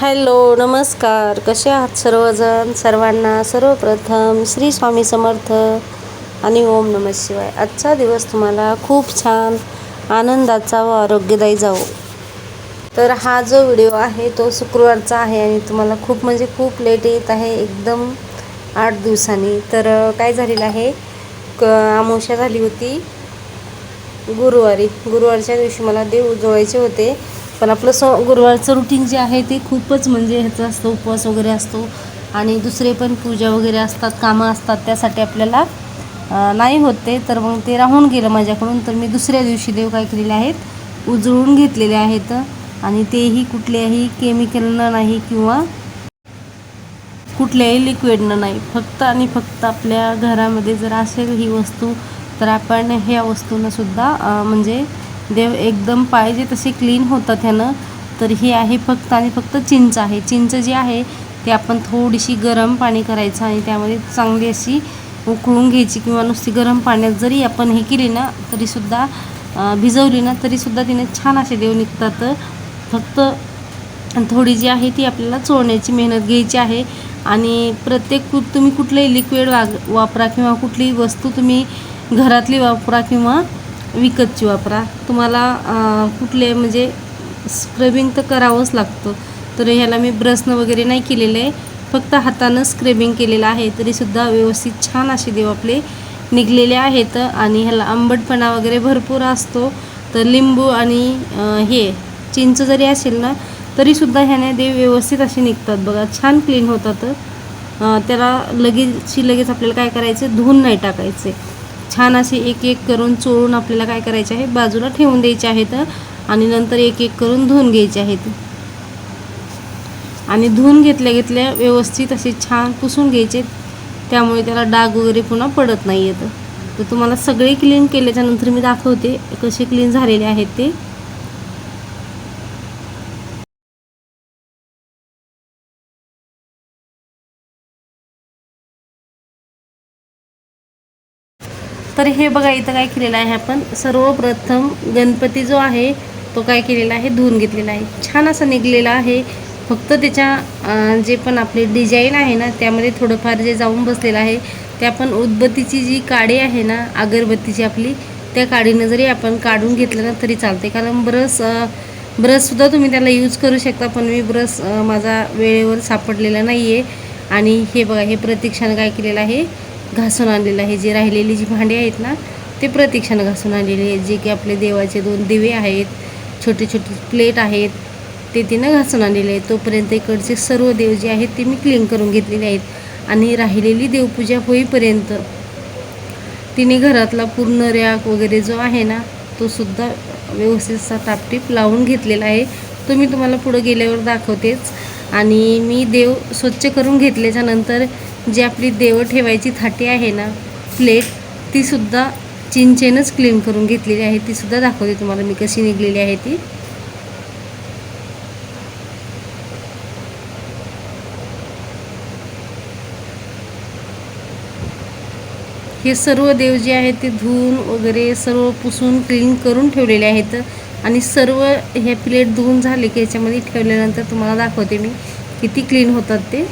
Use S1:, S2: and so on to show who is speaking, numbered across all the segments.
S1: Hello नमस्कार. कसे आहात सर्वजण? सर्वांना सर्वप्रथम श्री स्वामी समर्थ आणि ओम नम शिवाय. आजचा दिवस तुम्हाला खूप छान आनंदाचा व आरोग्यदायी जावो. तर हा जो व्हिडिओ आहे तो शुक्रवारचा आहे आणि तुम्हाला खूप म्हणजे खूप लेट येत आहे. एकदम आठ दिवसांनी. तर काय झालेलं आहे? क आमोशा झाली होती गुरुवारी. गुरुवारच्या दिवशी मला देव उजवायचे होते. पण आपलं स गुरुवारचं रुटीन जे आहे ते खूपच म्हणजे ह्याचं असतं उपवास वगैरे असतो. आणि दुसरे पण पूजा वगैरे असतात कामं असतात त्यासाठी आपल्याला नाही होते तर मग ते राहून गेलं माझ्याकडून. तर मी दुसऱ्या दिवशी देव काय केलेले आहेत उजळून घेतलेले आहेत. आणि तेही कुठल्याही केमिकलनं नाही किंवा कुठल्याही लिक्विडनं नाही. फक्त आणि फक्त आपल्या घरामध्ये जर असेल ही वस्तू तर आपण ह्या वस्तूंनासुद्धा म्हणजे देव एकदम पाहिजे तसे क्लीन होतात ह्यानं. तर हे आहे फक्त आणि फक्त चिंच आहे. चिंच जी आहे ती आपण थोडीशी गरम पाणी करायचं आणि त्यामध्ये चांगली अशी उकळून घ्यायची किंवा नुसती गरम पाण्यात जरी आपण हे केली ना तरीसुद्धा भिजवली ना तरीसुद्धा तिने छान असे देव निघतात. फक्त थोडी जी आहे ती आपल्याला चोळण्याची मेहनत घ्यायची आहे. आणि प्रत्येक कु तुम्ही कुठलंही लिक्विड वाग वापरा किंवा कुठलीही वस्तू तुम्ही घरातली वापरा किंवा विकतची वापरा. तुम्हाला कुठले म्हणजे स्क्रबिंग तर करावंच लागतं. तर ह्याला मी ब्रशनं वगैरे नाही केलेलं आहे. फक्त हातानं स्क्रबिंग केलेलं आहे. तरीसुद्धा व्यवस्थित छान असे देव आपले निघलेले आहेत आणि ह्याला आंबटपणा वगैरे भरपूर असतो. तर लिंबू आणि हे चिंच जरी असेल ना तरीसुद्धा ह्याने देव व्यवस्थित असे निघतात. बघा छान क्लीन होतात. त्याला लगेचची लगेच आपल्याला काय करायचं धुवून नाही टाकायचे छान असे एक एक करून चोळून आपल्याला काय करायचे आहे? बाजूला ठेवून द्यायचे आहेत आणि नंतर एक एक करून धुवून घ्यायचे आहेत. आणि धुवून घेतल्या घेतल्या व्यवस्थित असे छान पुसून घ्यायचे त्यामुळे त्याला डाग वगैरे पुन्हा पडत नाही आहेत तर तुम्हाला सगळे क्लीन केल्याच्यानंतर मी दाखवते कसे क्लीन झालेले आहेत ते. तर हे बघा इथं काय केलेलं आहे आपण. सर्वप्रथम गणपती जो आहे तो काय केलेला आहे? धुवून घेतलेला आहे. छान असं निघलेला आहे. फक्त त्याच्या जे पण आपले डिझाईन आहे ना त्यामध्ये थोडंफार जे जाऊन बसलेलं आहे ते आपण उदबत्तीची जी काडी आहे ना अगरबत्तीची आपली त्या काडीनं जरी आपण काढून घेतलं ना तरी चालते. कारण ब्रश ब्रशसुद्धा तुम्ही त्याला यूज करू शकता पण मी ब्रश माझा वेळेवर सापडलेला नाही आहे आणि हे बघा हे प्रतीक्षानं काय केलेलं आहे? घासून आणलेलं आहे. जे राहिलेली जी भांडी आहेत ना ते प्रतीक्षानं घासून आणलेले आहेत. जे की आपले देवाचे दोन दिवे आहेत छोटे छोटे प्लेट आहेत ते तिनं घासून आणलेले आहेत. तोपर्यंत इकडचे सर्व देव जे आहेत ते मी क्लीन करून घेतलेले आहेत. आणि राहिलेली देवपूजा होईपर्यंत तिने घरातला पूर्ण रॅक वगैरे जो आहे ना तो सुद्धा व्यवस्थित असा टापटीप लावून घेतलेला आहे. तो मी तुम्हाला पुढं गेल्यावर दाखवतेच. आणि मी देव स्वच्छ करून घेतल्याच्यानंतर जी आपली देव ठेवायची थाटी आहे ना प्लेट तीसुद्धा चिंचेनच क्लीन करून घेतलेली आहे. तीसुद्धा दाखवते तुम्हाला मी कशी निघलेली आहे ती. हे सर्व देव जे आहेत ते धुवून वगैरे सर्व पुसून क्लीन करून ठेवलेले आहेत. आणि सर्व हे प्लेट धुवून झाले की याच्यामध्ये ठेवल्यानंतर तुम्हाला दाखवते मी किती क्लीन होतात ते.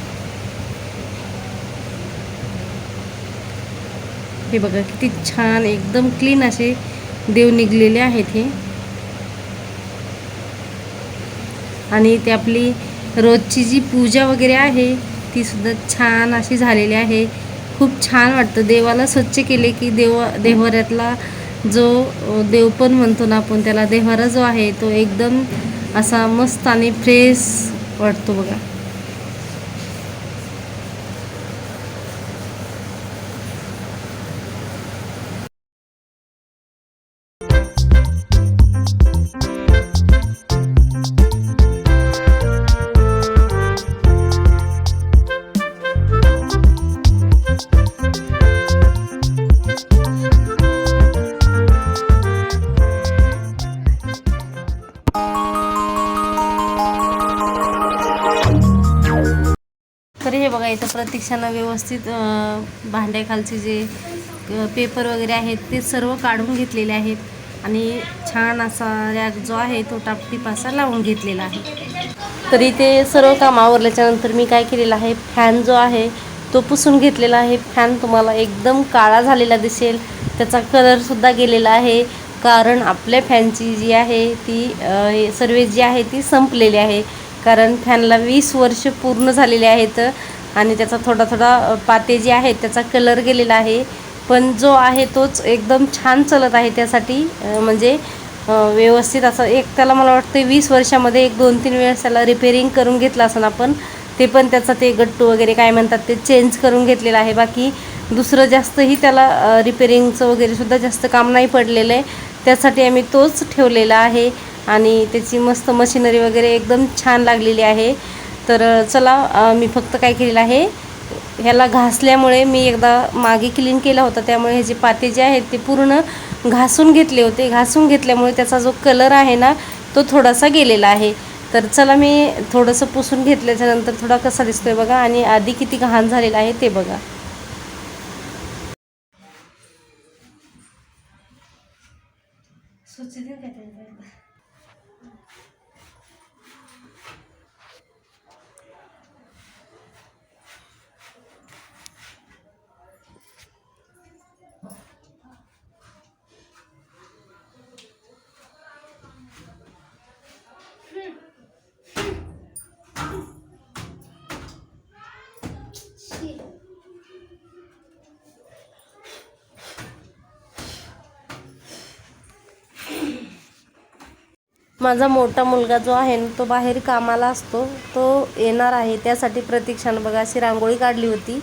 S1: हे बघा किती छान एकदम क्लीन असे देव निघलेले आहेत हे. आणि ते आपली रोजची जी पूजा वगैरे आहे ती सुद्धा छान अशी झालेली आहे. खूप छान वाटतं. देवाला स्वच्छ केले की देव देव्हाऱ्यातला जो देव पण म्हणतो ना आपण त्याला देव्हारा जो आहे तो एकदम असा मस्त आणि फ्रेश वाटतो बघा. तर हे बघा इथं प्रतीक्षानं व्यवस्थित भांड्याखालचे जे पेपर वगैरे आहेत ते सर्व काढून घेतलेले आहेत. आणि छान असा रॅक जो आहे तो टापटीप असा लावून घेतलेला आहे. तरी ते सर्व काम आवरल्याच्यानंतर मी काय केलेलं आहे फॅन जो आहे तो पुसून घेतलेला आहे. फॅन तुम्हाला एकदम काळा झालेला दिसेल. त्याचा कलरसुद्धा गेलेला आहे. कारण आपल्या फॅनची जी आहे ती सर्वे जी आहे ती संपलेली आहे. कारण फॅनला वीस वर्ष पूर्ण झालेले आहेत आणि त्याचा थोडा थोडा पाते जे आहेत त्याचा कलर गेलेला आहे. पण जो आहे तोच एकदम छान चालत आहे त्यासाठी म्हणजे व्यवस्थित असं एक त्याला मला वाटतं वीस वर्षामध्ये एक दोन तीन वेळेस त्याला रिपेरिंग करून घेतलं असं आपण ते पण त्याचं ते गट्टू वगैरे काय म्हणतात ते चेंज करून घेतलेलं आहे. बाकी दुसरं जास्तही त्याला रिपेरिंगचं वगैरे सुद्धा जास्त काम नाही पडलेलं आहे. त्यासाठी आम्ही तोच ठेवलेला आहे. आणि त्याची मस्त मशिनरी वगैरे एकदम छान लागलेली आहे. तर चला मी फक्त काय केलेलं आहे ह्याला घासल्यामुळे मी एकदा मागे क्लीन केला होता. त्यामुळे ह्याचे पाते जे आहेत ते पूर्ण घासून घेतले होते. घासून घेतल्यामुळे त्याचा जो कलर आहे ना तो थोडासा गेलेला आहे. तर चला मी थोडंसं पुसून घेतल्याच्यानंतर थोडा कसा दिसतोय बघा आणि आधी किती घाण झालेला आहे ते बघा. माझा मोठा मुलगा जो आहे ना तो बाहेर कामाला असतो. तो येणार आहे. त्यासाठी प्रतीक्षानं बघा अशी रांगोळी काढली होती.